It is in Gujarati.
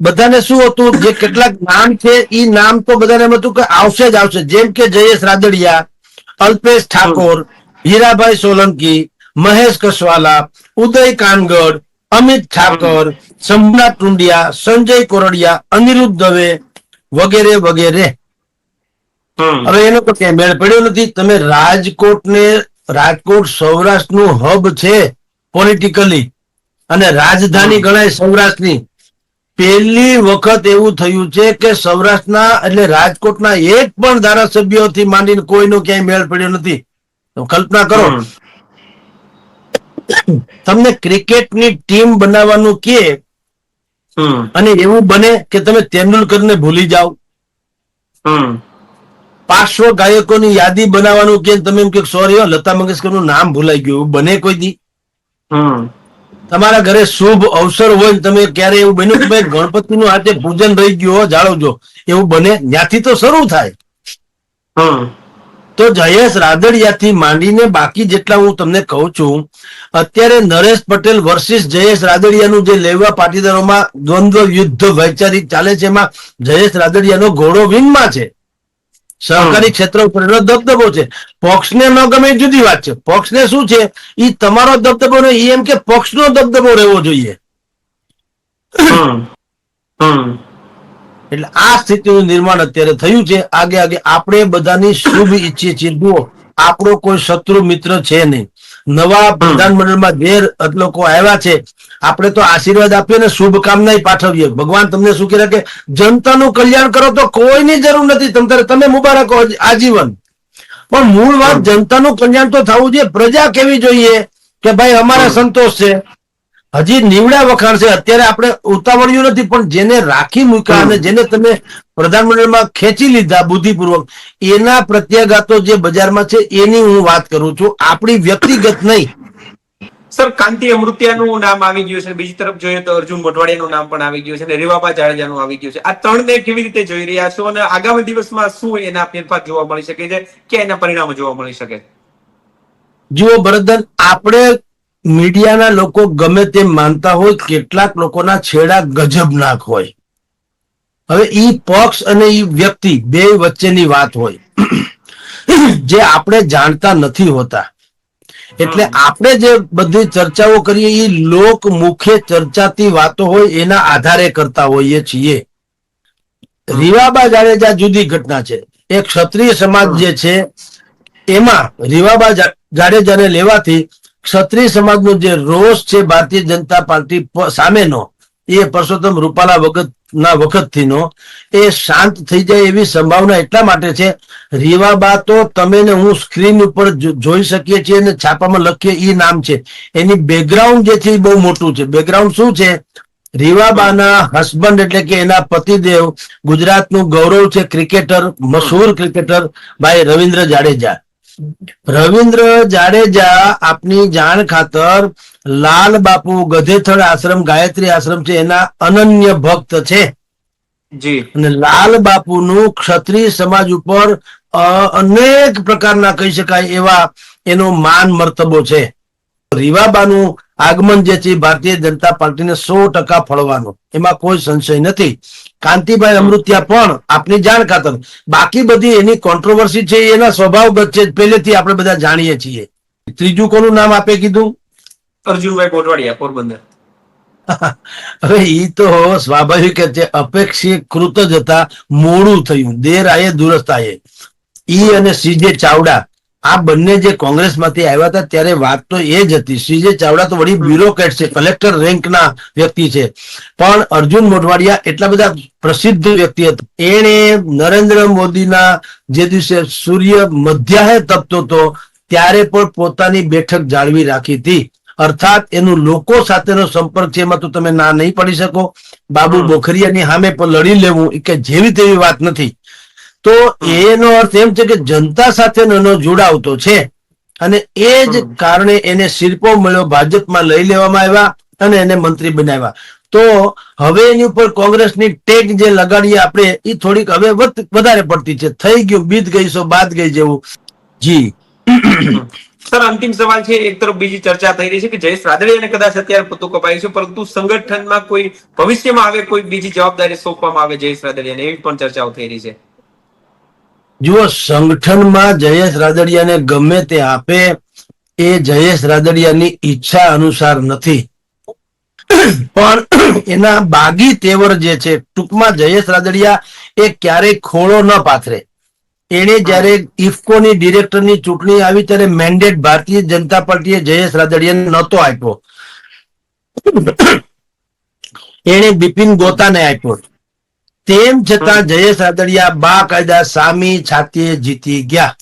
બધાને શું હતું? જે કેટલાક નામ છે એ નામ તો બધાને એમ હતું કે આવશે જ આવશે. જેમ કે જયેશ રાદડિયા અલ્પેશ ઠાકોર હીરાભાઈ સોલંકી મહેશ કસવાલા ઉદય કાનગડ અમિત ઠાકર શંભુનાથ ટુંડિયા સંજય કોરડિયા અનિરુદ્ધ દવે વગેરે વગેરે. હવે એનો તો ક્યાંય મેળ પડ્યો નથી. તમે રાજકોટને રાજકોટ સૌરાષ્ટ્રનું હબ છે પોલિટિકલી. અને રાજધાની ગણાય સૌરાષ્ટ્રની. પહેલી વખત એવું થયું છે કે સૌરાષ્ટ્રના એટલે રાજકોટના એક પણ ધારાસભ્યોથી માંડીને કોઈનો ક્યાંય મેળ પડ્યો નથી. કલ્પના કરો. તમને ક્રિકેટની ટીમ બનાવવાનું કે અને એવું બને કે તમે તેંડુલકરને ભૂલી જાઓ. હમ. પાર્શ્વ ગાયકોની યાદી બનાવવાનું કે તમે એમ કે સોરી લતા મંગેશકરનું નામ ભૂલાઈ ગયું. એવું બને કોઈ દી? હમ. તમારા ઘરે શુભ અવસર હોય તમે ક્યારે એવું બન્યું કે ભાઈ ગણપતિ નું આજે પૂજન રહી ગયું જાળવજો. એવું બને. ત્યાંથી તો શરૂ થાય. હમ તો જયેશ રાદડિયાથી માંડીને બાકી જેટલા હું તમને કહું છું અત્યારે નરેશ પટેલ વર્સિસ જયેશ રાદડિયાનું જે લેવા પાટીદારોમાં દ્વંદ્વ યુદ્ધ વૈચારિક ચાલે છે એમાં જયેશ રાદડિયાનો ઘોડો વિનમાં છે. સહકારી ક્ષેત્ર ઉપર એનો દબદબો છે. પક્ષને ન ગમે જુદી વાત છે. પક્ષને શું છે? એ તમારો દબદબો ને એમ કે પક્ષનો દબદબો રહેવો જોઈએ. એટલે આ સ્થિતિનું નિર્માણ અત્યારે થયું છે. આગે આગે આપણે બધાની શુભ ઈચ્છીએ છીએ. જુઓ આપણો કોઈ શત્રુ મિત્ર છે નહીં. નવા પ્રધાનમંડળમાં જે લોકો આવ્યા છે. આપણે તો આશીર્વાદ આપીએ ને શુભકામના પાઠવીએ. ભગવાન તમને શું કહે કે જનતાનું કલ્યાણ કરો તો કોઈની જરૂર નથી. તમ તમે મુબારક હો આજીવન. પણ મૂળ વાત જનતાનું કલ્યાણ તો થવું જોઈએ. પ્રજા કેવી જોઈએ? કે ભાઈ અમારા સંતોષ છે. હજી નીવડા વખાણ છે. અત્યારે આપણે ઉતાવળ્યું નથી પણ જેને રાખી મૂક્યા અને જેને તમે પ્રધાનમંડળમાં ખેંચી લીધા બુદ્ધિપૂર્વક એના પ્રત્યાઘાતો જે બજારમાં છે એની હું વાત કરું છું. આપણી વ્યક્તિગત નહીં. સર કાંતિ અમૃત્યાનું નામ આવી ગયું છે. બીજી તરફ જોઈએ તો અર્જુન મોઢવાડિયાનું નામ પણ આવી ગયું છે અને રેવાબા જાડેજાનું આવી ગયું છે. આ ત્રણને કેવી રીતે જોઈ રહ્યા છો અને આગામી દિવસમાં શું એના ફેરફાર જોવા મળી શકે છે? કે એના પરિણામો જોવા મળી શકે? જુઓ ભરતદાન આપણે મીડિયાના લોકો ગમે તેમ માનતા હોય કેટલાક લોકોના છેડા ગજબનાક હોય. હવે ઈ પક્ષ અને ઈ વ્યક્તિ બે વચ્ચેની વાત હોય. જે આપણે જાણતા નથી હોતા. એટલે આપણે જે બધી ચર્ચાઓ કરીએ એ લોક મુખ્ય ચર્ચાતી વાતો હોય એના આધારે કરતા હોઈએ છીએ. રીવાબા જાડેજા જુદી ઘટના છે. એક ક્ષત્રિય સમાજ જે છે એમાં રીવાબા જાડેજાને લેવાથી ક્ષત્રિય સમાજનો જે રોષ છે ભારતીય જનતા પાર્ટી સામેનો, એ પરસોત્તમ રૂપાલા વખત ના વખતથીનો, એ શાંત થઈ જાય એવી સંભાવના એટલા માટે છે રીવાબા તો તમે ને હું સ્ક્રીન ઉપર જોઈ શકીએ છીએ અને છાપામાં લખીએ એ નામ છે. એની બેકગ્રાઉન્ડ જે છે બહુ મોટું છે. બેકગ્રાઉન્ડ શું છે? રીવાબાના હસબન્ડ એટલે કે એના પતિદેવ ગુજરાતનું ગૌરવ છે ક્રિકેટર મશહૂર ક્રિકેટર ભાઈ રવિન્દ્ર જાડેજા. રવિન્દ્ર જાડેજા આપની જાણ ખાતર લાલ બાપુ ગધેથળ આશ્રમ ગાયત્રી આશ્રમ છે. એના અનન્ય ભક્ત છે. જી. અને લાલ બાપુનું ક્ષત્રિય સમાજ ઉપર અનેક પ્રકારના કહી શકાય એવા એનો માન મર્તબો છે. રીવાબાનું આગમન જે છે ભારતીય જનતા પાર્ટીને સો ટકા ફળવાનો. એમાં કોઈ સંશય નથી. કાંતિભાઈ અમૃતિયા પણ આપની જાણ ખાતર. બાકી બધી એની કોન્ટ્રોવર્સી છે એના સ્વભાવગત છે. પહેલેથી આપણે બધા જાણીએ છીએ. ત્રીજું કોનું નામ આપે કીધું? અર્જુનભાઈ કોટવાડિયા પોરબંદર. હવે ઈ તો સ્વાભાવિક છે. અપેક્ષીકૃત જ હતા. મોડું થયું. દેર આયે દુરસ્ત આયે. ઈ અને સીજે ચાવડા આ બંને જે કોંગ્રેસમાંથી આવ્યા હતા ત્યારે વાત તો એ જ હતી. સીજે ચાવડા તો વળી બ્યુરોક્રેટ છે કલેક્ટર રેન્કના વ્યક્તિ છે. પણ અર્જુન મોઢવાડિયા એટલા બધા પ્રસિદ્ધ વ્યક્તિ હતા. એણે નરેન્દ્ર મોદીના જે દિવસે સૂર્ય મધ્યાહે તપતો હતો ત્યારે પણ પોતાની બેઠક જાળવી રાખી હતી. અર્થાત એનું લોકો સાથેનો સંપર્ક છે એમાં તો તમે ના નહીં પડી શકો. બાબુ બોખરિયાની સામે પણ લડી લેવું કે જેવી તેવી વાત નથી. તો એનો અર્થ એમ છે કે જનતા સાથેનો એનો જોડાવ તો છે. અને એ જ કારણે એને શિલ્પો મળ્યો ભાજપમાં લઈ લેવામાં આવ્યા અને એને મંત્રી બનાવ્યા. તો હવે એની ઉપર કોંગ્રેસની ટેગ જે લગાડીએ આપણે એ થોડીક હવે વધ- વધારે પડતી છે. થઈ ગયું બીત ગઈ સો બાદ ગઈ જેવું. જી. સર અંતિમ સવાલ છે એક તરફ બીજી ચર્ચા થઈ રહી છે કે જયેશ રાદડિયાને કદાચ અત્યારે પોતું કપાયું છે પરંતુ સંગઠનમાં કોઈ ભવિષ્યમાં આવે કોઈ બીજી જવાબદારી સોંપવામાં આવે જયેશ રાદડિયાને એવી પણ ચર્ચાઓ થઈ રહી છે. જુઓ, સંગઠનમાં જયેશ રાદડિયાને ગમે તે આપે, એ જયેશ રાદડિયાની ઈચ્છા અનુસાર નથી. પણ એના બાગી તેવર જે છે, ટૂંકમાં જયેશ રાદડિયા એ ક્યારેય ખોળો ન પાથરે. એને જ્યારે ઇફકોની ડિરેક્ટરની ચૂંટણી આવી, ત્યારે મેન્ડેટ ભારતીય જનતા પાર્ટીએ જયેશ રાદડિયાને નહોતો આપ્યો. એણે બિપિન ગોતાને આપ્યો. તેમ છતાં જયેશ રાદડિયા બાકાયદા સામી છાતીએ જીતી ગયા.